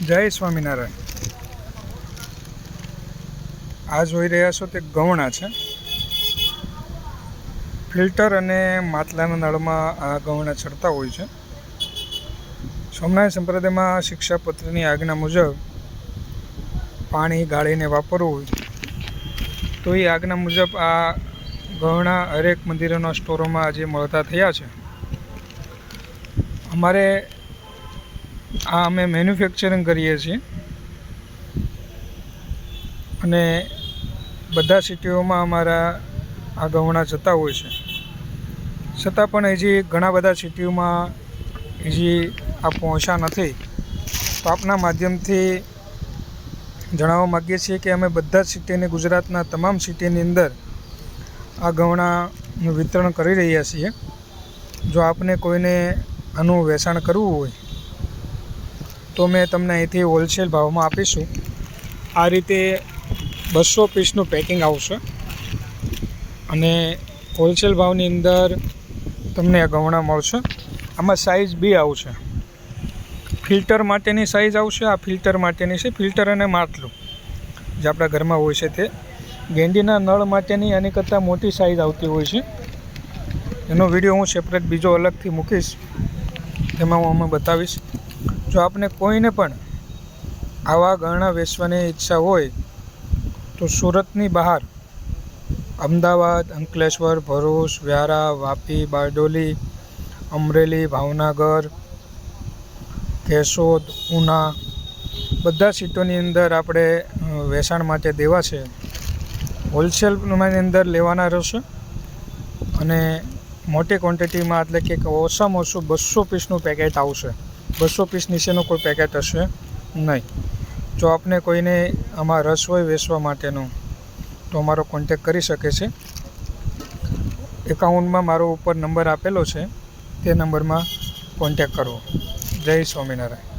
જય સ્વામિનારાયણ. આ જોઈ રહ્યા છો તે ગૌણા છે. ફિલ્ટર અને માટલાના નળમાં આ ગૌણા ચડતા હોય છે. સોમનાથ સંપ્રદાયમાં શિક્ષાપત્રની આજ્ઞા મુજબ પાણી ગાળીને વાપરવું હોય. તો એ આજ્ઞા મુજબ આ ગૌણા હરેક મંદિરોના સ્ટોરોમાં આજે મળતા થયા છે. અમારે આ અમે મેન્યુફેક્ચરિંગ કરીએ છીએ. અને બધા સિટીઓમાં અમારા આ ગવણા જતા હોય છે. છતાં પણ હજી ઘણા બધા સિટીઓમાં હજી આ પહોંચ્યા નથી. તો આપના માધ્યમથી જણાવવા માગીએ છીએ કે અમે બધા જ સિટીની ગુજરાતના તમામ સિટીની અંદર આ ગૌણાનું વિતરણ કરી રહ્યા છીએ. જો આપને કોઈને આનું વેચાણ કરવું હોય તો મેં તમને અહીંથી હોલસેલ ભાવમાં આપીશું. આ રીતે બસો પીસનું પેકિંગ આવશે. અને હોલસેલ ભાવની અંદર તમને આ ગવણા મળશે. આમાં સાઇઝ બી આવશે. ફિલ્ટર માટેની સાઇઝ આવશે, આ ફિલ્ટર માટેની છે. ફિલ્ટર અને માટલું જે આપણા ઘરમાં હોય છે તે. ગેંડીના નળ માટેની આની કરતાં મોટી સાઇઝ આવતી હોય છે. એનો વીડિયો હું સેપરેટ બીજો અલગથી મૂકીશ. તેમાં હું અમે બતાવીશ. જો આપને કોઈને પણ આવા ગહણા વેચવાની ઈચ્છા હોય, તો સુરતની બહાર અમદાવાદ, અંકલેશ્વર, ભરૂચ, વ્યારા, વાપી, બારડોલી, અમરેલી, ભાવનગર, કેશોદ, ઉના બધા સીટોની અંદર આપણે વેચાણ માટે દેવા છે. હોલસેલની અંદર લેવાના રહેશે અને મોટી ક્વોન્ટિટીમાં એટલે કે ઓછામાં ઓછું બસો પીસનું પેકેટ આવશે. બસો પીસ નીચેનું કોઈ પેકેટ હશે નહીં. જો આપને કોઈને આમાં રસ હોય વેચવા માટેનો, તો અમારો કોન્ટેક કરી શકે છે. એકાઉન્ટમાં મારો ઉપર નંબર આપેલો છે, તે નંબરમાં કોન્ટેક કરવો જય સ્વામિનારાયણ.